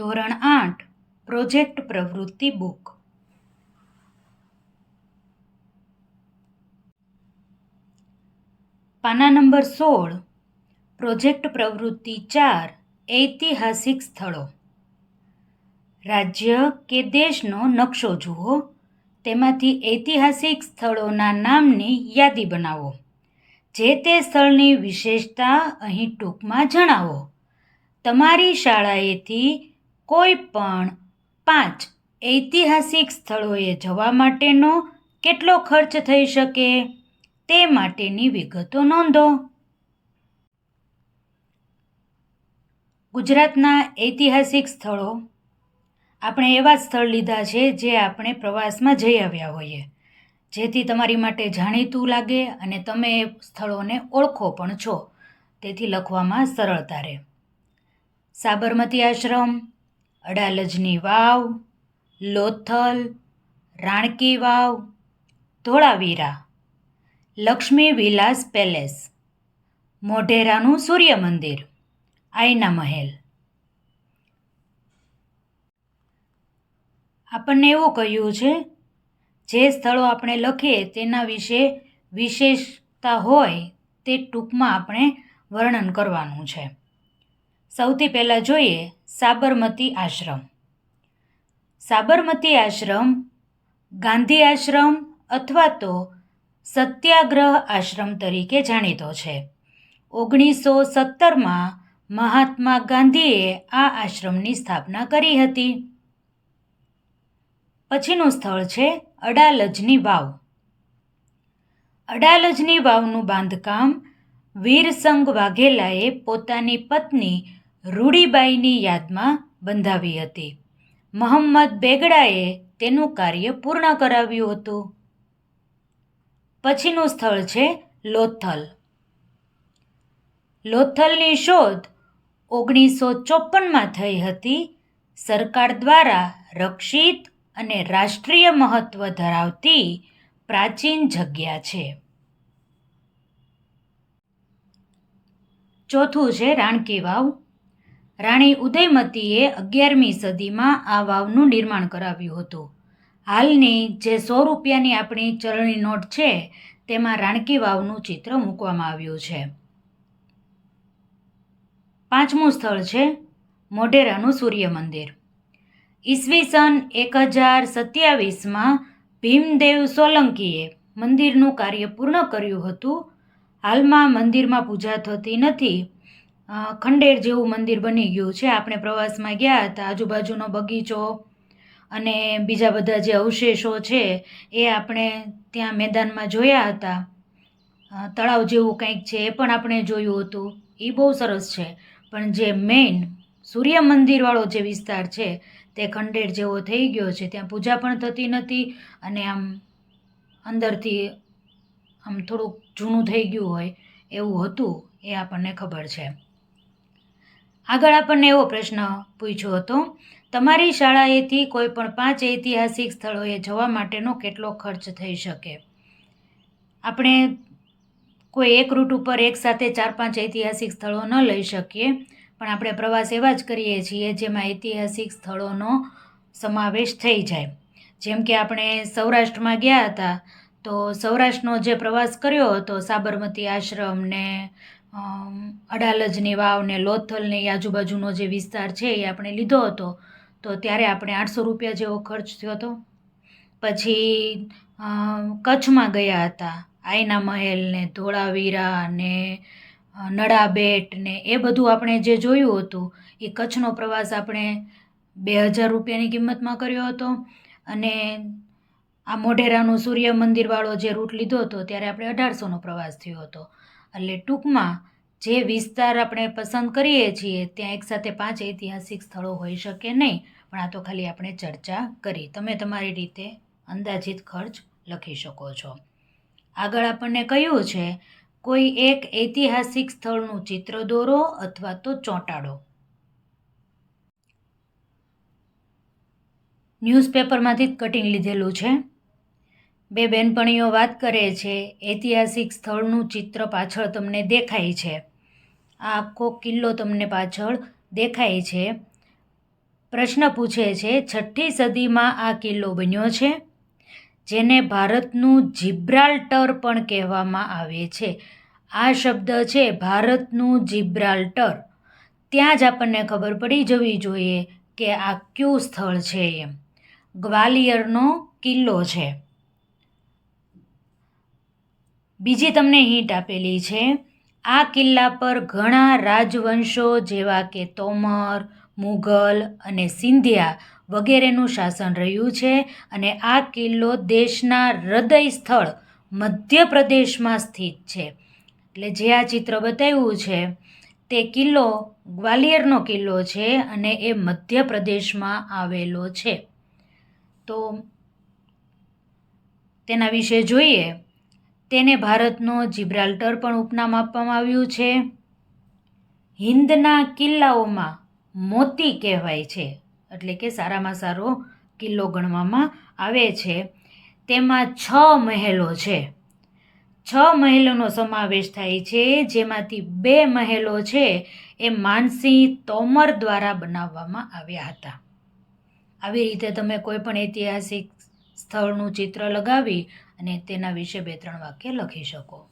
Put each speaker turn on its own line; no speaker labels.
ધોરણ આઠ, પ્રોજેક્ટ પ્રવૃત્તિ બુક. પાના નંબર સોળ, પ્રોજેક્ટ પ્રવૃત્તિ ચાર, ઐતિહાસિક સ્થળો. રાજ્ય કે દેશનો નકશો જુઓ, તેમાંથી ઐતિહાસિક સ્થળોના નામની યાદી બનાવો. જે તે સ્થળની વિશેષતા અહીં ટૂંકમાં જણાવો. તમારી શાળાએથી કોઈ પણ પાંચ ઐતિહાસિક સ્થળોએ જવા માટેનો કેટલો ખર્ચ થઈ શકે તે માટેની વિગતો નોંધો. ગુજરાતના ઐતિહાસિક સ્થળો. આપણે એવા સ્થળ લીધા છે જે આપણે પ્રવાસમાં જઈ આવ્યા હોઈએ. જેથી તમારી માટે જાણીતું લાગે અને તમે એ સ્થળોને ઓળખો પણ છો. તેથી લખવામાં સરળતા રહે. સાબરમતી આશ્રમ અડાલજની વાવ, લોથલ, રાણકી વાવ, ધોળાવીરા, લક્ષ્મી વિલાસ પેલેસ, મોઢેરાનું સૂર્ય મંદિર આઈના મહેલ. આપણને એવું કહ્યું છે, જે સ્થળો આપણે લખીએ તેના વિશે વિશેષતા હોય તે ટૂંકમાં આપણે વર્ણન કરવાનું છે. સૌથી પહેલાં જોઈએ સાબરમતી આશ્રમ. સાબરમતી આશ્રમ ગાંધી આશ્રમ અથવા તો સત્યાગ્રહ આશ્રમ તરીકે જાણીતો છે. ઓગણીસો સત્તરમાં મહાત્મા ગાંધીએ આ આશ્રમની સ્થાપના કરી હતી. પછીનું સ્થળ છે અડાલજની વાવ. અડાલજની વાવનું બાંધકામ વીરસંગ વાઘેલાએ પોતાની પત્ની રૂડીબાઈની યાદમાં બંધાવી હતી. મોહમ્મદ બેગડાએ તેનું કાર્ય પૂર્ણ કરાવ્યું હતું. પછીનું સ્થળ છે લોથલ. લોથલની શોધ ઓગણીસો ચોપનમાં થઈ હતી. સરકાર દ્વારા રક્ષિત અને રાષ્ટ્રીય મહત્વ ધરાવતી પ્રાચીન જગ્યા છે. ચોથું છે રાણકી વાવ. રાણી ઉદયમતીએ અગિયારમી સદીમાં આ વાવનું નિર્માણ કરાવ્યું હતું. હાલની જે સો રૂપિયાની આપણી ચલણી નોટ છે, તેમાં રાણકી વાવનું ચિત્ર મૂકવામાં આવ્યું છે. પાંચમું સ્થળ છે, મોઢેરાનું સૂર્ય મંદિર ઈસવીસન એક હજાર સત્યાવીસમાં ભીમદેવ સોલંકીએ મંદિરનું કાર્ય પૂર્ણ કર્યું હતું. હાલમાં મંદિરમાં પૂજા થતી નથી ખંડેર જેવું મંદિર બની ગયું છે. આપણે પ્રવાસમાં ગયા હતા, આજુબાજુનો બગીચો અને બીજા બધા જે અવશેષો છે એ આપણે ત્યાં મેદાનમાં જોયા હતા. તળાવ જેવું કંઈક છે એ પણ આપણે જોયું હતું. એ બહુ સરસ છે. પણ જે મેઇન સૂર્ય મંદિરવાળો જે વિસ્તાર છે તે ખંડેર જેવો થઈ ગયો છે. ત્યાં પૂજા પણ થતી નથી અને આમ અંદરથી આમ થોડુંક જૂનું થઈ ગયું હોય એવું હતું એ આપણને ખબર છે. આગળ આપણને એવો પ્રશ્ન પૂછ્યો હતો, તમારી શાળાએથી કોઈ પણ પાંચ ઐતિહાસિક સ્થળોએ જવા માટેનો કેટલો ખર્ચ થઈ શકે? આપણે કોઈ એક રૂટ ઉપર એક સાથે ચાર પાંચ ઐતિહાસિક સ્થળો ન લઈ શકીએ, પણ આપણે પ્રવાસ એવા જ કરીએ છીએ જેમાં ઐતિહાસિક સ્થળોનો સમાવેશ થઈ જાય. જેમ કે આપણે સૌરાષ્ટ્રમાં ગયા હતા, તો સૌરાષ્ટ્રનો જે પ્રવાસ કર્યો હતો સાબરમતી આશ્રમ ને અડાલજની વાવ ને લોથલની આજુબાજુનો જે વિસ્તાર છે એ આપણે લીધો હતો. તો ત્યારે આપણે આઠસો રૂપિયા જેવો ખર્ચ થયો હતો. પછી કચ્છમાં ગયા હતા. આયના મહેલ ને ધોળાવીરા ને નડાબેટ ને એ બધું આપણે જે જોયું હતું, એ કચ્છનો પ્રવાસ આપણે બે હજાર રૂપિયાની કિંમતમાં કર્યો હતો. અને આ મોઢેરાનું સૂર્ય મંદિરવાળો જે રૂટ લીધો હતો, ત્યારે આપણે અઢારસોનો પ્રવાસ થયો હતો. એટલે ટૂંકમાં જે વિસ્તાર આપણે પસંદ કરીએ છીએ, ત્યાં એકસાથે પાંચ ઐતિહાસિક સ્થળો હોઈ શકે નહીં, પણ આ તો ખાલી આપણે ચર્ચા કરી. તમે તમારી રીતે અંદાજિત ખર્ચ લખી શકો છો. આગળ આપણને કહ્યું છે, કોઈ એક ઐતિહાસિક સ્થળનું ચિત્ર દોરો અથવા તો ચોંટાડો. ન્યૂઝપેપરમાંથી જ કટિંગ લીધેલું છે. બે બહેનપણીઓ વાત કરે છે. ઐતિહાસિક સ્થળનું ચિત્ર પાછળ તમને દેખાય છે. આ આખો કિલ્લો તમને પાછળ દેખાય છે. પ્રશ્ન પૂછે છે, છઠ્ઠી સદીમાં આ કિલ્લો બન્યો છે? જેને ભારતનું જિબ્રાલ્ટર પણ કહેવામાં આવે છે. આ શબ્દ છે, ભારતનું જિબ્રાલ્ટર. ત્યાં જ આપણને ખબર પડી જવી જોઈએ કે આ કયું સ્થળ છે એમ. ગ્વાલિયરનો કિલ્લો છે. બીજી તમને હિંટ આપેલી છે, આ કિલ્લા પર ઘણા રાજવંશો જેવા કે તોમર મુઘલ અને સિંધિયા વગેરેનું શાસન રહ્યું છે અને આ કિલ્લો દેશના હૃદય સ્થળ મધ્યપ્રદેશમાં સ્થિત છે. એટલે જે આ ચિત્ર બતાવ્યું છે, તે કિલ્લો ગ્વાલિયરનો કિલ્લો છે અને એ મધ્યપ્રદેશમાં આવેલો છે. તો તેના વિશે જોઈએ. તેને ભારતનો જિબ્રાલ્ટર પણ ઉપનામ આપવામાં આવ્યું છે. હિંદના કિલ્લાઓમાં મોતી કહેવાય છે, એટલે કે સારામાં સારો કિલ્લો ગણવામાં આવે છે. તેમાં છ મહેલો છે. છ મહેલોનો સમાવેશ થાય છે, જેમાંથી બે મહેલો છે એ માનસિંહ તોમર દ્વારા બનાવવામાં આવ્યા હતા. આવી રીતે તમે કોઈ પણ ઐતિહાસિક સ્થળનું ચિત્ર લગાવી અને તેના વિશે બે ત્રણ વાક્ય લખી શકો.